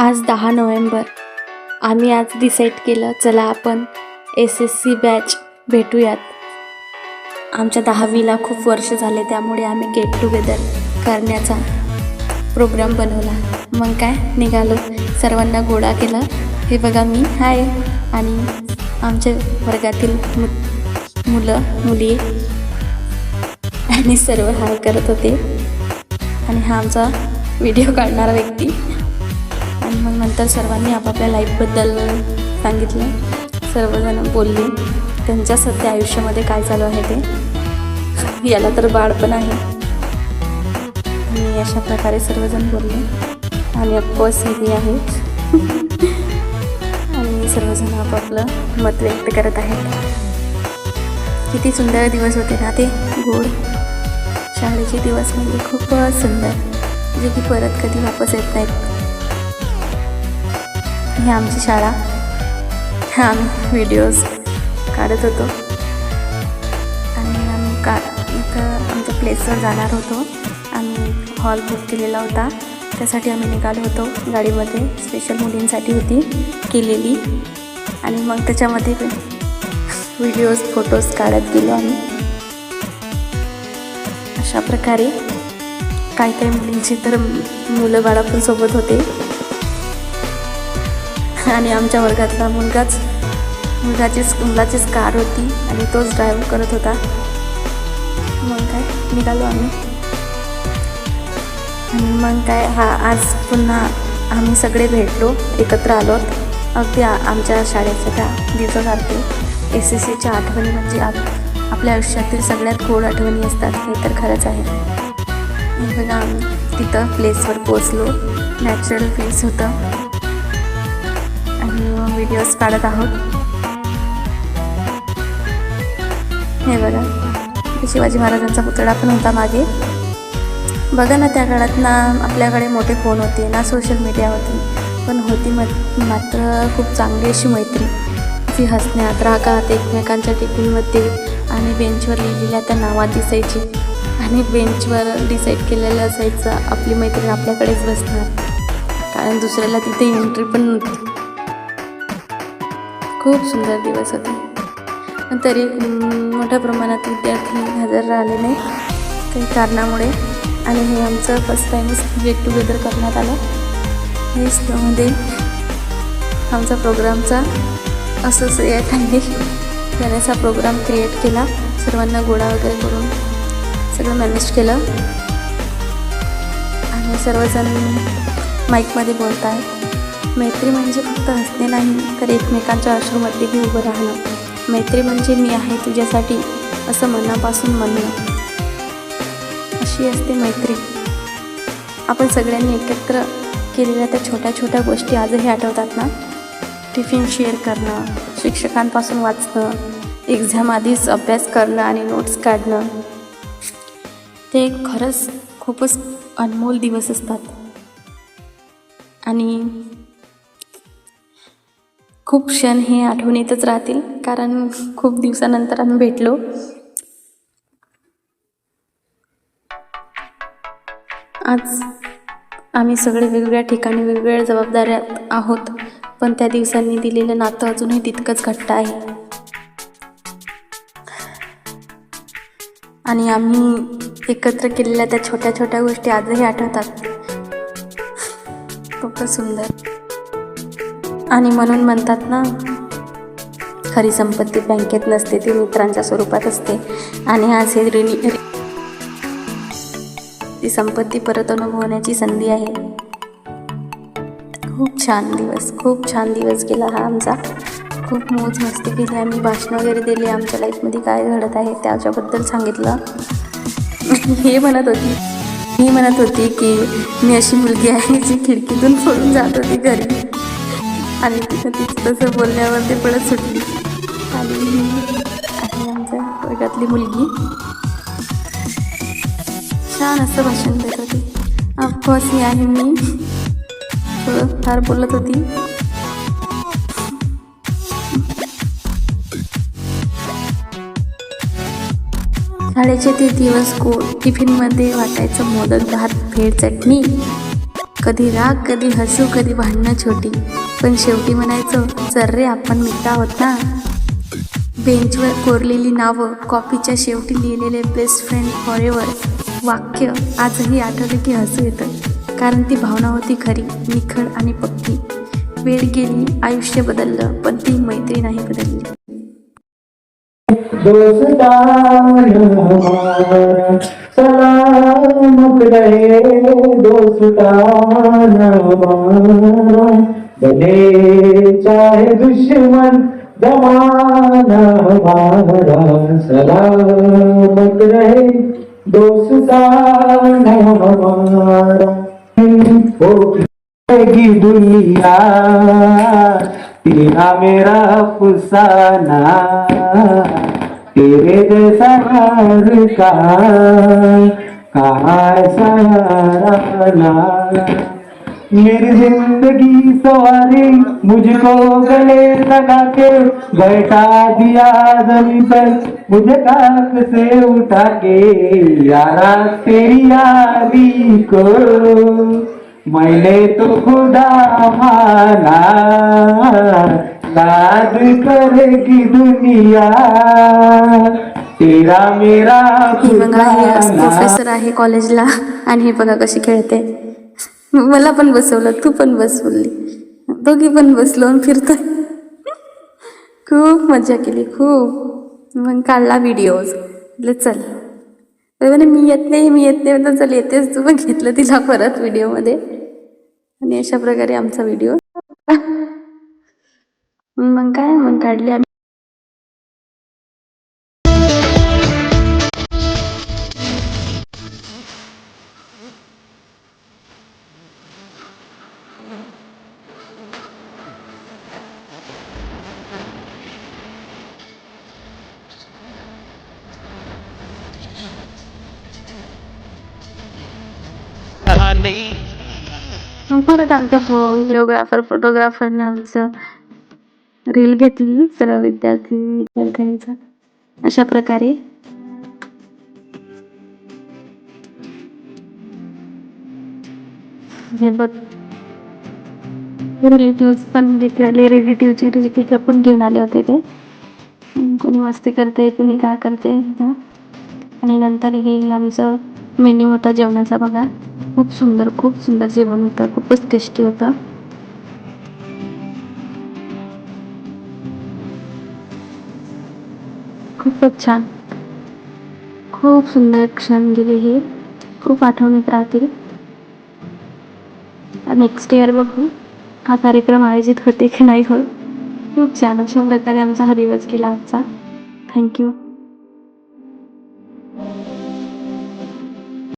आज दहा नोव्हेंबर. आम्ही आज डिसाईड केलं चला आपण एस एस सी बॅच भेटूयात. आमच्या दहावीला खूप वर्ष झाले त्यामुळे आम्ही गेट टुगेदर करण्याचा प्रोग्राम बनवला. मग काय? निघालो. सर्वांना गोळा केला. हे बघा मी हाय. आणि आमच्या वर्गातील मु मुलं मुली आणि सर्व हाय करत होते. आणि हा आमचा व्हिडिओ काढणारा व्यक्ती. तर सर्वांनी आपापल्या लाईफबद्दल सांगितलं. सर्वजण बोलले त्यांच्या सध्या आयुष्यामध्ये काय चालू आहे ते? याला तर बाळ पण आहे. आणि अशा प्रकारे सर्वजण बोलले आणि अफकोर्स हे आहे. आणि सर्वजण आपापलं मत व्यक्त करत आहेत. किती सुंदर दिवस होते ना ते गोड. शाळेचे दिवस म्हणजे खूपच सुंदर जे की परत कधी वापस येत नाहीत. आहे आमची शाळा. हा आम्ही व्हिडिओज काढत होतो. आणि आम्ही का इथं आमच्या प्लेसवर जाणार होतो. आम्ही हॉल बुक केलेला होता. त्यासाठी आम्ही निघालो होतो. गाडीमध्ये स्पेशल मुलींसाठी होती केलेली. आणि मग त्याच्यामध्ये व्हिडिओज फोटोज काढत गेलो आम्ही. अशा प्रकारे काही काही मुलींची तर मुलं बाळा पण सोबत होते. आणि आमच्या वर्गातला मुलगाच मुलगाचीच मुलाचीच कार होती आणि तोच ड्राईव्ह करत होता. मग काय? निघालो आम्ही. आणि मग काय? हा आज पुन्हा आम्ही सगळे भेटलो एकत्र आलो. अगदी आमच्या शाळेच्या त्या दिवसासारखे एस एस सीच्या आठवणी म्हणजे आप आपल्या आयुष्यातील सगळ्यात गोड आठवणी असतात हे तर खरंच आहे. बघा आम्ही तिथं प्लेसवर पोचलो नॅचरल फेस होतं. व्हिडिओज काढत आहोत. हे बघा. शिवाजी महाराजांचा पुतळा पण होता मागे. बघा ना त्या काळात ना आपल्याकडे मोठे फोन होते ना सोशल मीडिया होती. पण होती मत मात्र खूप चांगली अशी मैत्री. ती हसण्यात रागात एकमेकांच्या टिफिनमध्ये आणि बेंचवर लिहिलेल्या त्या नावात दिसायची. आणि बेंचवर डिसाईड केलेलं असायचं आपली मैत्रीण आपल्याकडेच बसणार. कारण दुसऱ्याला तिथे एंट्री पण नव्हती. खूप सुंदर दिवस होते. तरी मोठ्या प्रमाणात विद्यार्थी हजर राहिले नाही. काही कारणामुळे आणि हे आमचं फर्स्ट टाईमच गेट टुगेदर करण्यात आलं. हे त्यामध्ये आमचा प्रोग्रामचा असोसिएटांनी गाण्याचा प्रोग्राम क्रिएट केला. सर्वांना गोळा वगैरे करून सगळं मॅनेज केलं. आणि सर्वजण माईकमध्ये बोलत आहेत मैत्री म्हणजे फक्त हसणे नाही तर एकमेकांच्या अश्रूमध्येही उभं राहणं. मैत्री म्हणजे मी आहे तुझ्यासाठी असं मनापासून म्हणणं. अशी असते मैत्री. आपण सगळ्यांनी एकत्र केलेल्या त्या छोट्या छोट्या गोष्टी आजही आठवतात ना? टिफिन शेअर करणं शिक्षकांपासून वाचणं एक्झाम आधीच अभ्यास करणं आणि नोट्स काढणं. ते खरंच खूपच अनमोल दिवस असतात. आणि खूप क्षण हे आठवणीतच राहतील कारण खूप दिवसानंतर आम्ही भेटलो. आज आम्ही सगळे वेगवेगळ्या ठिकाणी वेगवेगळ्या जबाबदाऱ्यात आहोत पण त्या दिवसांनी दिलेलं नातं अजूनही तितकंच घट्ट आहे. आणि आम्ही एकत्र केलेल्या त्या छोट्या छोट्या गोष्टी आजही आठवतात. खूपच सुंदर. आणि म्हणून म्हणतात ना खरी संपत्ती बँकेत नसते ती मित्रांच्या स्वरूपात असते. आणि आज हे ऋणी ती संपत्ती परत अनुभवण्याची संधी आहे. खूप छान दिवस खूप छान दिवस गेला हा आमचा. खूप मोज मस्ती केली आम्ही भाषणं वगैरे दिली आमच्या लाईफमध्ये काय घडत आहे त्याच्याबद्दल सांगितलं. हे म्हणत होती मी म्हणत होती की मी अशी मुलगी आहे जी खिडकीतून फोडून जात होती घरी. आणि तिथं तिचं तसं बोलण्यावर ते पडत सुटली. आणि ही आहे आमच्या वर्गातली मुलगी. छान असं भाषण देत होती. ऑफकोर्स ही आहे मी. थोडं फार बोलत होती. शाळेचे ते दिवस को टिफिनमध्ये वाटायचं मोदक भात भेळ चटणी. कधी राग कधी हसू कधी भांडणं छोटी. पण शेवटी म्हणायचं चल रे आपण मित्र आहोत ना. बेंचवर कोरलेली नावं कॉपीच्या शेवटी लिहिलेले बेस्ट फ्रेंड फॉर वाक्य आजही आठवलं की हसू येतं. कारण ती भावना होती खरी निखळ आणि पक्की. वेळ गेली आयुष्य बदललं पण ती मैत्री नाही बदलली. दोस्तान बने चाहे दुश्मन जमाना हमारा सलामत रहे दोस्तान हमारा होगी दुनिया तेरा मेरा अफसाना तेरे जैसा यार का कहाँ सहारा मेरी जिंदगी सवारी मुझको गले लगा के बैठा दिया जमीन पर। मुझे काक से उठा के यारा तेरी यारी को। मैंने तो खुदा माना याद करेगी दुनिया। तेरा मेरा. प्रोफेसर आहे कॉलेजला आणि हे बघा कशी खेळते. मला पण बसवलं तू पण बस बोलली. दोघी पण बसलो आणि फिरतोय. खूप मजा केली खूप. मग काढला व्हिडिओज म्हटलं चल. म्हणे मी येत नाही मी येत नाही. म्हटलं चल येतेच तू. मग घेतलं तिला परत व्हिडिओमध्ये आणि अशा प्रकारे आमचा व्हिडिओ मग काय मग काढले आम्ही. मग परत आमच्या व्हिडिओग्राफर फोटोग्राफरने आमचं रील घेतली सर्व विद्यार्थी विद्यार्थ्यांचा. अशा प्रकारे. हे बघ. रिलेटिव्ह पण तिकडे रिलेटिव्हचे रिलेटिव्ह पण घेऊन आले होते ते. कोणी मस्ती करते कोणी काय करते आणि नंतर हे आमचं मेन्यू होता जेवणाचा बघा खूप सुंदर खूप सुंदर जेवण होतं खूपच टेस्टी होतं. खूपच छान. खूप सुंदर क्षण गेले हे. खूप आठवणीत राहतील. नेक्स्ट इयर बघू. हा कार्यक्रम आयोजित होते की नाही होत खूप छान. अशा प्रकारे आमचा हा दिवस गेला थँक्यू